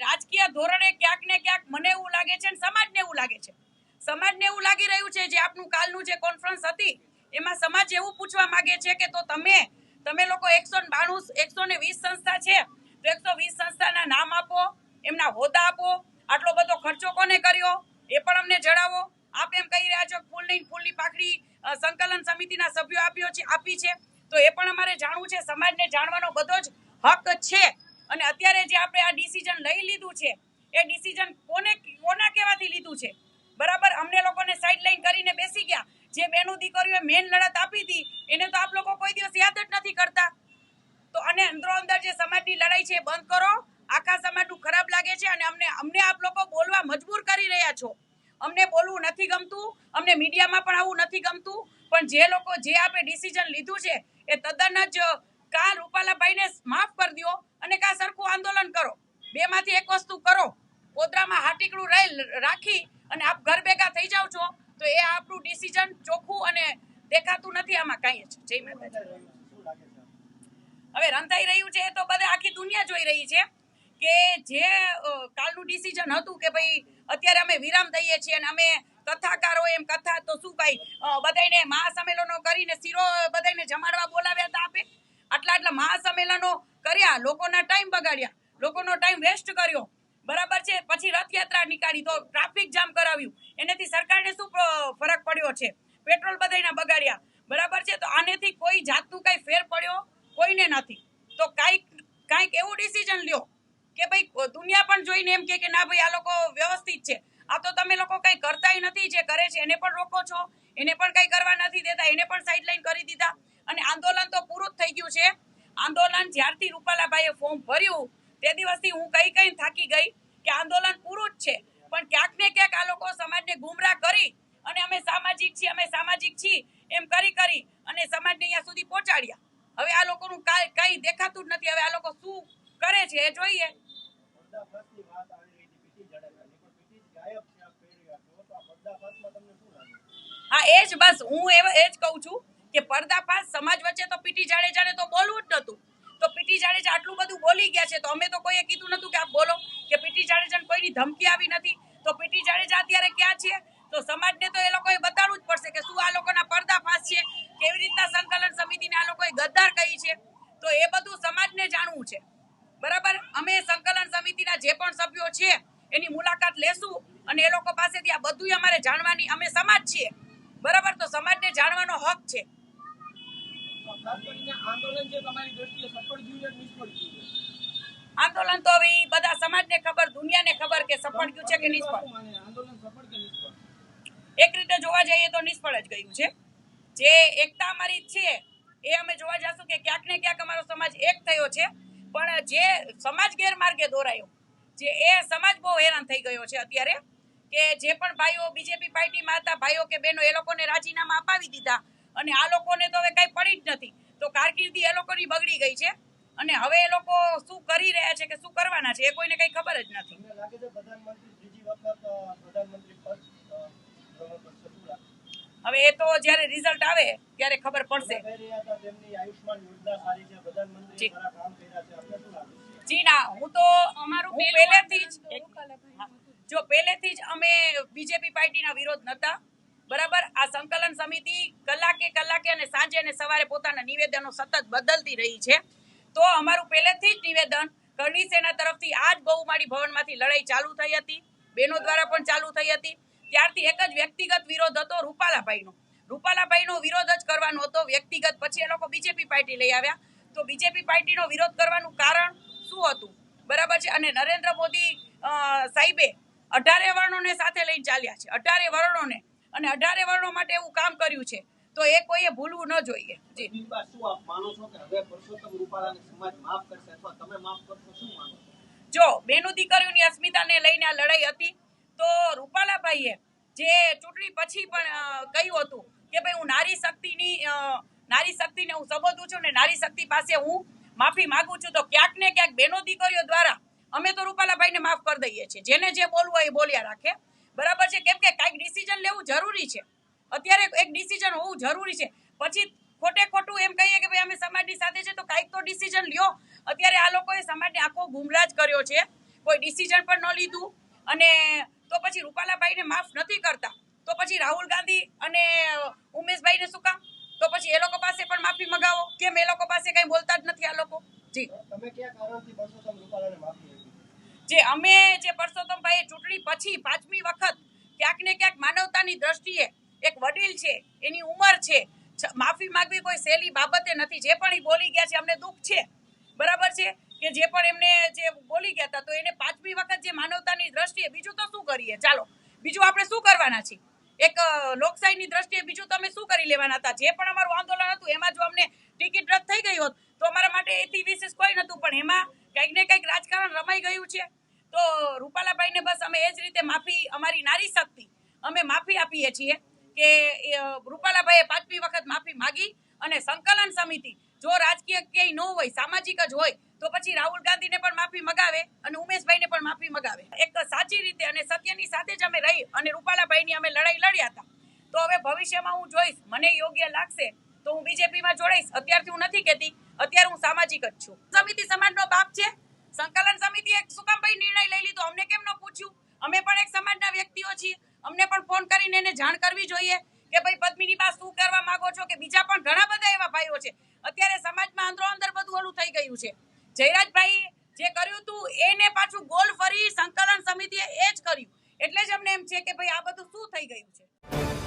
રાજકીય ધોરણે ક્યાંક ને ક્યાંક મને એવું લાગે છે અને સમાજને એવું લાગે છે. સમાજને એવું લાગી રહ્યું છે જે આપનું કાલનું જે કોન્ફરન્સ હતી, એમાં સમાજ એવું પૂછવા માંગે છે કે તો તમે તમે લોકો એકસો બાણું, એકસો ને વીસ સંસ્થા છે, તો એકસો વીસ સંસ્થાના નામ આપો, એમના હોદ્દા આપો, આટલો બધો ખર્ચો કોને કર્યો, એ પણ અમને જણાવો. આપ એમ કહી રહ્યા છો ફૂલની ફૂલની પાકડી સંકલન સમિતિના સભ્યો આપ્યો છે, આપી છે. તો એ પણ અમારે જાણવું છે, સમાજને જાણવાનો બધો જ હક છે. અને અત્યારે જે આપણે આ ડિસિઝન લઈ લીધું છે, એ ડિસિઝન કોને, કોના કહેવાથી લીધું છે? બરાબર? અમને લોકોને સાઈડ લાઈન કરીને બેસી ગયા. જે બેનું દીકરીઓએ મેન લડત આપી હતી, એને તો આપ લોકો કોઈ દિવસ યાદ જ નથી કરતા. તો અને અંદરો અંદર જે સમાજની લડાઈ છે બંધ કરો. આખા સમાજનું ખરાબ લાગે છે અને અમને અમને આપ લોકો બોલવા મજબૂર કરી રહ્યા છો. અમને બોલવું નથી ગમતું, અમને મીડિયામાં પણ આવું નથી ગમતું. પણ જે લોકો, જે આપણે ડિસિઝન લીધું છે, એ તદ્દન જ, કા રૂપાલાભાઈને માફ કરી દો અને કા સરખું આંદોલન કરો. બેમાંથી એક વસ્તુ કરો. પોદરામાં હાટીકડું રાખી અને આપ ઘર ભેગા થઈ જાઓ છો, તો એ આપણું ડિસિઝન ચોખ્ખું અને દેખાતું નથી આમાં કાંઈ જ. જય માતાજી. હવે રંધાઈ રહ્યું છે તો બધા આખી દુનિયા જોઈ રહી છે કે જે કાલનું ડિસિઝન હતું કે ભાઈ અત્યારે અમે વિરામ દઈએ છીએ અને અમે કથાકારો એમ કથા તો શું ભાઈ બધાને મહાસંમેલનો કરીને શીરો બધાયને જમાડવા બોલાવ્યા હતા આપે? આટલા આટલા મહાસંમેલનો કર્યા, લોકોના ટાઈમ બગાડ્યા, લોકોનો ટાઈમ વેસ્ટ કર્યો. બરાબર છે? પછી રથયાત્રા નીકાળી તો ટ્રાફિક જામ કરાવ્યું. એનાથી સરકારને શું ફરક પડ્યો છે? પેટ્રોલ બધાને બગાડ્યા. બરાબર છે? તો આનેથી કોઈ જાતનું કંઈ ફેર પડ્યો? કોઈને નથી. તો કાંઈક કાંઈક એવું ડિસિઝન લ્યો કે ભાઈ, દુનિયા પણ જોઈને એમ કે ના ભાઈ, આ લોકો વ્યવસ્થિત છે. આ તો તમે લોકો કઈ કરતાય નથી જે કરે છે, એને પણ રોકો છો. એને પણ કઈ કરવા નથી દેતા, એને પણ સાઈડલાઈન કરી દીધા. અને આંદોલન તો પૂરું જ થઈ ગયું છે. આંદોલન જ્યારથી રૂપાલાભાઈએ ફોર્મ ભર્યું તે દિવસથી હું કઈ કઈ થાકી ગઈ કે આંદોલન પૂરું જ છે. પણ ક્યાંક ને ક્યાંક આ લોકો સમાજને ગુમરાહ કરી અને અમે સામાજિક છીએ અમે સામાજિક છીએ એમ કરી કરી અને સમાજને અહીંયા સુધી પહોંચાડ્યા. હવે આ લોકોનું કાંઈ કઈ દેખાતું જ નથી. હવે આ લોકો શું કરે છે એ જોઈએ. હા એ જ બસ હું એ જ કહું છું કે પર્દાફાશ સમાજ વચ્ચે તો પીટી જાડેજાને તો બોલવું જ નહોતું તો પીટી જાડેજા આટલું બધું બોલી ગયા છે, તો અમે તો કોઈએ કીધું નતું કે આપ બોલો કે પીટી જાડેજાને કોઈની ધમકી આવી નથી. તો પીટી જાડેજા અત્યારે ક્યાં છે? તો સમાજને તો એ લોકોએ બતાડવું જ પડશે કે શું આ લોકોના પર્દાફાશ છે, કેવી રીતના સંકલન સમિતિને આ લોકોએ ગદ્દાર કહી છે. તો એ બધું સમાજને જાણવું છે. બરાબર? અમે સંકલન સમિતિના જે પણ સભ્યો છે, એની મુલાકાત લેશું અને એ લોકો પાસેથી આ બધું અમારે જાણવાની, અમે સમાજ છીએ. બરાબર? તો સમાજને જાણવાનો હક છે. આંદોલન તો હવે બધા સમાજને ખબર, દુનિયાને ખબર કે સફળ ગયું છે કે નિષ્ફળ? એક રીતે જોવા જઈએ તો નિષ્ફળ જ ગયું છે. જે એકતા અમારી છે, એ અમે જોવા જશું કે ક્યાંક ને ક્યાંક અમારો સમાજ એક થયો છે. પણ જે સમાજ ગેરમાર્ગે દોરાયો, જે એ સમાજ બહુ હેરાન થઈ ગયો છે અત્યારે, કે જે પણ ભાઈઓ બીજેપી પાર્ટીમાં હતા, ભાઈઓ કે બહેનો, એ લોકોને રાજીનામા અપાવી દીધા અને આ લોકોને તો હવે કઈ પડી જ નથી. તો કારકિર્દી એ લોકોની બગડી ગઈ છે. અને હવે એ લોકો શું કરી રહ્યા છે કે શું કરવાના છે એ કોઈને કઈ ખબર જ નથી. હવે એ તો જ્યારે રિઝલ્ટ આવે ત્યારે ખબર પડશે. જી. ના હું તો અમારું પહેલેથી જ જો પહેલેથી જ અમે બીજેપી પાર્ટીના વિરોધ નતા બરાબર? આ સંકલન સમિતિ કલાકે કલાકે અને સાંજે અને સવારે પોતાના નિવેદનો સતત બદલતી રહી છે. તો અમારું પહેલેથી જ નિવેદન કરણી સેના તરફથી આ જ બહુમાળી ભવનમાંથી લડાઈ ચાલુ થઈ હતી. બહેનો દ્વારા પણ ચાલુ થઈ હતી. ત્યારથી એક જ વ્યક્તિગત વિરોધ હતો રૂપાલાભાઈનો. રૂપાલાભાઈનો વિરોધ જ કરવાનો હતો. વ્યક્તિગત પછી એ લોકો બીજેપી પાર્ટી લઈ આવ્યા. તો બીજેપી પાર્ટીનો વિરોધ કરવાનું કારણ શું હતું? બરાબર છે? અને નરેન્દ્ર મોદી સાહેબે અઢારે વર્ણોને સાથે લઈને ચાલ્યા છે. અઢારે વર્ણોને અને અઢારે વર્ણો માટે એવું કામ કર્યું છે. તો એ કોઈએ ભૂલવું ન જોઈએ. જી. શું આપ માનો છો કે હવે પરસોત્તમ રૂપાલાને સમાજ માફ કરશે અથવા તમે માફ કરશો? શું માનો જો બેનું દીકરીઓની અસ્મિતાને લઈને આ લડાઈ હતી તો રૂપાલાભાઈએ જે ચૂંટણી પછી પણ કહ્યું હતું કે ભાઈ હું નારી શક્તિની નારી શક્તિને હું સંબોધું છું ને નારી શક્તિ પાસે હું માફી માંગુ છું તો ક્યાંક ને ક્યાંક બેનો દીકરીઓ દ્વારા અમે તો રૂપાલાભાઈને માફ કરી દઈએ છીએ. જેને જે બોલવું હોય એ બોલ્યા રાખે. બરાબર છે? કેમ કે કાંઈક ડિસિઝન લેવું જરૂરી છે. અત્યારે એક ડિસિઝન હોવું જરૂરી છે. પછી ખોટે ખોટું એમ કહીએ કે ભાઈ, અમે સમાજની સાથે છે તો કાંઈક તો ડિસિઝન લ્યો. અત્યારે આ લોકોએ સમાજને આખો ગુમરાજ કર્યો છે. કોઈ ડિસિઝન પણ ન લીધું અને તો પછી રૂપાલાભાઈને માફ નથી કરતા. તો પછી રાહુલ ગાંધી અને ઉમેશભાઈને શું કામ? તો પછી એ લોકો પાસે પણ માફી મગાવો. કેમ એ લોકો પાસે કઈ બોલતા જ નથી આ લોકો? જી. તમે કયા કારણથી રૂપાલાને માફી? જે અમે જે પરસોત્તમભાઈ ચૂંટણી પછી પાંચમી વખત ક્યાંક ને ક્યાંક માનવતાની દ્રષ્ટિએ એક વડીલ છે, એની ઉંમર છે માફી માંગવી કોઈ સહેલી બાબતે નથી. જે પણ એ બોલી ગયા છે, અમને દુઃખ છે. બરાબર છે? કે જે પણ એમને જે બોલી ગયા હતા, તો એને પાંચમી વખત જે માનવતાની દ્રષ્ટિએ બીજું તો શું કરીએ? ચાલો, બીજું આપણે શું કરવાના છીએ? એક લોકશાહીની દ્રષ્ટિએ બીજું તમે શું કરી લેવાના હતા? જે પણ અમારું આંદોલન હતું, એમાં જો અમને ટિકિટ રદ થઈ ગઈ હોત, તો અમારા માટે એથી વિશેષ કોઈ નહોતું. પણ એમાં કંઈક ને કંઈક રાજકારણ રમાઈ ગયું છે. તો રૂપાલાભાઈને બસ અમે એ જ રીતે માફી, અમારી નારી શક્તિ, અમે માફી આપીએ છીએ કે રૂપાલાભાઈએ પાંચમી વખત માફી માગી અને સંકલન સમિતિ, જો રાજકીય ક્યાંય ન હોય, સામાજિક જ હોય, તો પછી રાહુલ ગાંધીને પણ માફી મગાવે અને ઉમેશભાઈને પણ માફી મગાવે. એક સાચી રીતે અને સત્યની સાથે જ અમે રહી અને રૂપાલાભાઈની અમે લડાઈ લડ્યા હતા. તો હવે ભવિષ્યમાં હું જોઈશ, મને યોગ્ય લાગશે, તો હું બીજેપીમાં જોડાઈશ. અત્યારથી હું નથી કહેતી, અત્યારે હું સામાજિક જ છું. સમિતિ સમાજનો બાપ છે સંકલન સમિતિએ શું કામ નિર્ણય લઈ લીધો. અમને કેમ ન પૂછ્યું? અમે પણ એક સમાજના વ્યક્તિઓ છીએ. અમને પણ ફોન કરીને એને જાણ કરવી જોઈએ કે ભાઈ, પદ્મિની બા, શું કરવા માંગો છો? કે બીજા પણ ઘણા બધા એવા ભાઈઓ છે. અત્યારે સમાજમાં અંદરો અંદર બધું ઓલું થઈ ગયું છે. જયરાજભાઈ જે કર્યું હતું, એને પાછું ગોલ ફરી સંકલન સમિતિએ એ જ કર્યું. એટલે જ અમને એમ છે કે ભાઈ, આ બધું શું થઈ ગયું છે?